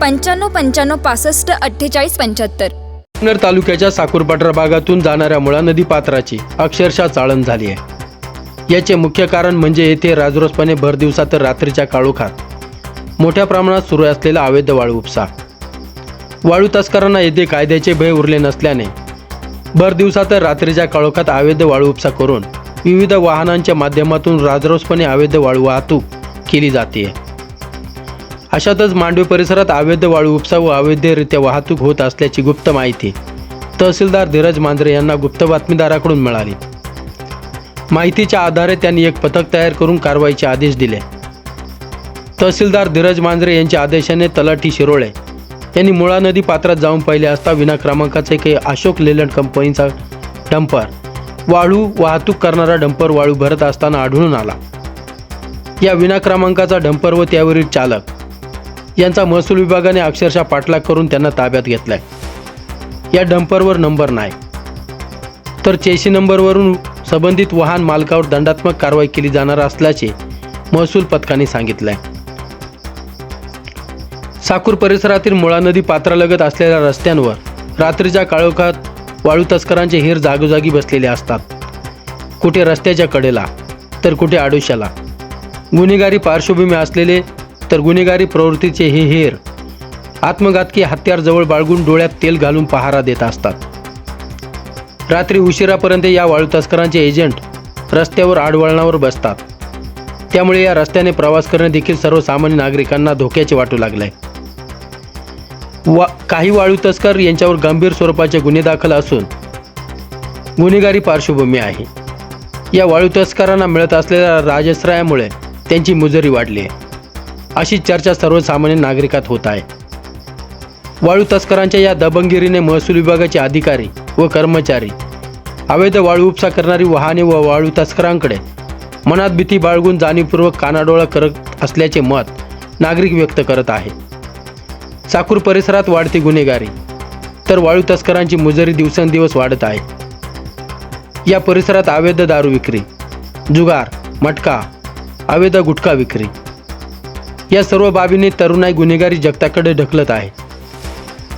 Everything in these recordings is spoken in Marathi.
पंच्याण्णव पंच्याण्णव पासष्ट अठ्ठेचाळीस पंच्याहत्तर. जुन्नर तालुक्याच्या साखरपाटरा भागातून जाणाऱ्या मुळा नदी पात्राची अक्षरशः चाळण झाली आहे. याचे मुख्य कारण म्हणजे येथे राजरोसपणे भर दिवसा तर रात्रीच्या काळोखात मोठ्या प्रमाणात सुरू असलेला अवैध वाळू उपसा. वाळू तस्करांना येथे कायद्याचे भय उरले नसल्याने भर दिवसा तर रात्रीच्या काळोखात अवैध वाळू उपसा करून विविध वाहनांच्या माध्यमातून राजरोसपणे अवैध वाळू वाहतूक केली जाते. अशातच मांडवी परिसरात अवैध वाळू उपसा व अवैधरित्या वाहतूक होत असल्याची गुप्त माहिती तहसीलदार धीरज मांजरे यांना गुप्त बातमीदाराकडून मिळाली. माहितीच्या आधारे त्यांनी एक पथक तयार करून कारवाईचे आदेश दिले. तहसीलदार धीरज मांजरे यांच्या आदेशाने तलाठी शिरोळे यांनी मुळा नदी पात्रात जाऊन पाहिले असता विना क्रमांकाचे काही अशोक लेलंड कंपनीचा डंपर वाळू वाहतूक करणारा डंपर वाळू भरत असताना आढळून आला. या विना क्रमांकाचा डंपर व त्यावरील चालक यांचा महसूल विभागाने अक्षरशः पाठलाग करून त्यांना ताब्यात घेतलाय. या डंपरवर नंबर नाही. तर चेशी नंबरवरून संबंधित वाहन मालकावर दंडात्मक कारवाई केली जाणार असल्याचे महसूल पथकाने सांगितलंय. साकूर परिसरातील मुळा नदी पात्रालगत असलेल्या रस्त्यांवर रात्रीच्या काळोखात वाळू तस्करांचे हेर जागोजागी बसलेले असतात. कुठे रस्त्याच्या कडेला तर कुठे आडोशाला. गुन्हेगारी पार्श्वभूमी असलेले तर गुन्हेगारी प्रवृत्तीचे हे हेर आत्मघातकी हत्यारजवळ बाळगून डोळ्यात तेल घालून पहारा देत असतात. रात्री उशिरापर्यंत या वाळू तस्करांचे एजंट रस्त्यावर आडवळणावर बसतात. त्यामुळे या रस्त्याने प्रवास करणे देखील सर्वसामान्य नागरिकांना धोक्याचे वाटू लागले. वा काही वाळू तस्कर यांच्यावर गंभीर स्वरूपाचे गुन्हे दाखल असून गुन्हेगारी पार्श्वभूमी आहे. या वाळू तस्करांना मिळत असलेल्या राजश्रयामुळे त्यांची मुजरी वाढली आहे. अशी चर्चा सर्वसामान्य नागरिकात होत आहे. वाळू तस्करांच्या या दबंगिरीने महसूल विभागाचे अधिकारी व कर्मचारी अवैध वाळू उपसा करणारी वाहने व वाळू तस्करांकडे मनात भीती बाळगून जाणीवपूर्वक कानाडोळा करत असल्याचे मत नागरिक व्यक्त करत आहे. चाकूर परिसरात वाढती गुन्हेगारी तर वाळू तस्करांची मुजरी दिवसेंदिवस वाढत आहे. या परिसरात अवैध दारू विक्री जुगार मटका अवैध गुटखा विक्री या सर्व बाबींनी तरुणाई गुन्हेगारी जगताकडे ढकलत आहे.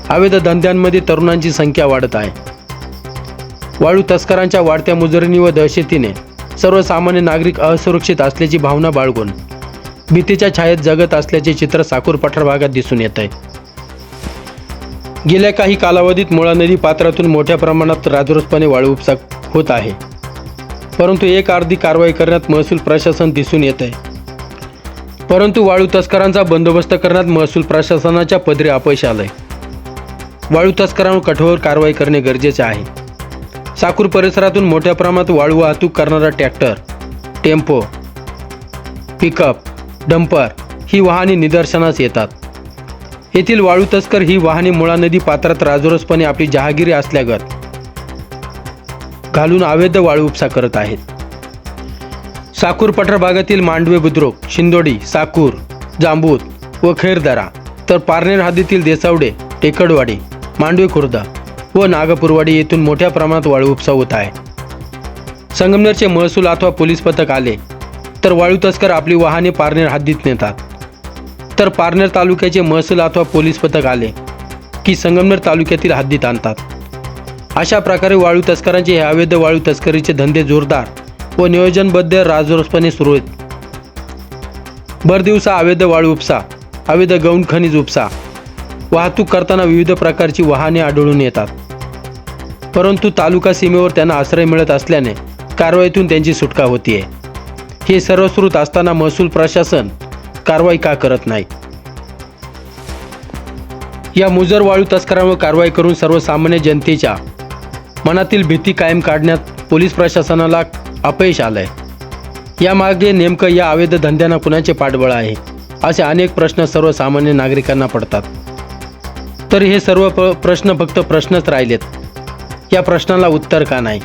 अवैध धंद्यांमध्ये तरुणांची संख्या वाढत आहे. वाळू तस्करांच्या वाढत्या मुजरणी व दहशतीने सर्वसामान्य नागरिक असुरक्षित असल्याची भावना बाळगून भीतीच्या छायेत जगत असल्याचे चित्र साकूर पठार भागात दिसून येत आहे. गेल्या काही कालावधीत मुळा नदी पात्रातून मोठ्या प्रमाणात राजरोसपणे वाळू उपसा होत आहे. परंतु एक अर्धी कारवाई करण्यात महसूल प्रशासन दिसून येत आहे. परंतु वाळू तस्करांचा बंदोबस्त करण्यात महसूल प्रशासनाच्या पदरी अपयश आलंय. वाळू तस्करांवर कठोर कारवाई करणे गरजेचे आहे. साकूर परिसरातून मोठ्या प्रमाणात वाळू वाहतूक करणारा ट्रॅक्टर टेम्पो पिकअप डंपर ही वाहने निदर्शनास येतात. येथील वाळू तस्कर ही वाहने मुळा नदी पात्रात राजोरसपणे आपली जहागिरी असल्यागत घालून अवैध वाळू उपसा करत आहेत. साकूर पठार भागातील मांडवे बुद्रुक शिंदोडी साकूर जांबूत व खैरदरा तर पारनेर हद्दीतील देसावडे टेकडवाडी मांडवे खुर्द व नागपूरवाडी येथून मोठ्या प्रमाणात वाळू उपसा होत आहे. संगमनेरचे महसूल अथवा पोलीस पथक आले तर वाळू तस्कर आपली वाहने पारनेर हद्दीत नेतात. तर पारनेर तालुक्याचे महसूल अथवा पोलीस पथक आले की संगमनेर तालुक्यातील हद्दीत आणतात. अशा प्रकारे वाळू तस्करांचे हे अवैध वाळू तस्करीचे धंदे जोरदार व नियोजनबद्ध राजरोसपणे सुरू आहेत. भरदिवसा अवैध वाळू उपसा अवैध गौण खनिज उपसा वाहतूक करताना विविध प्रकारची वाहने आढळून येतात. परंतु तालुका सीमेवर त्यांना आश्रय मिळत असल्याने कारवाईतून त्यांची सुटका होतीये. हे सर्वश्रुत असताना महसूल प्रशासन कारवाई का करत नाही? या मुजर वाळू तस्करांवर कारवाई करून सर्वसामान्य जनतेच्या मनातील भीती कायम काढण्यात पोलीस प्रशासनाला अपयश आलंय. यामागे नेमकं या अवैध धंद्यांना कुणाचे पाठबळ आहे? असे अनेक प्रश्न सर्वसामान्य नागरिकांना पडतात. तर हे सर्व प्रश्न फक्त प्रश्नच राहिलेत. या प्रश्नाला उत्तर का नाही?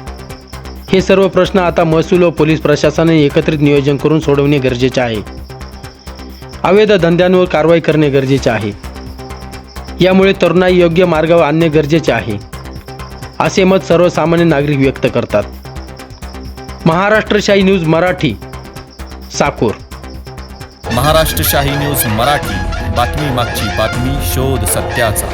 हे सर्व प्रश्न आता महसूल व पोलीस प्रशासनाने एकत्रित नियोजन करून सोडवणे गरजेचे आहे. अवैध धंद्यांवर कारवाई करणे गरजेचे आहे. यामुळे तरुणाई योग्य मार्गावर आणणे गरजेचे आहे. असे मत सर्वसामान्य नागरिक व्यक्त करतात. महाराष्ट्रशाही न्यूज मराठी साकूर. महाराष्ट्रशाही न्यूज मराठी बातमी मागची बातमी शोध सत्याचा.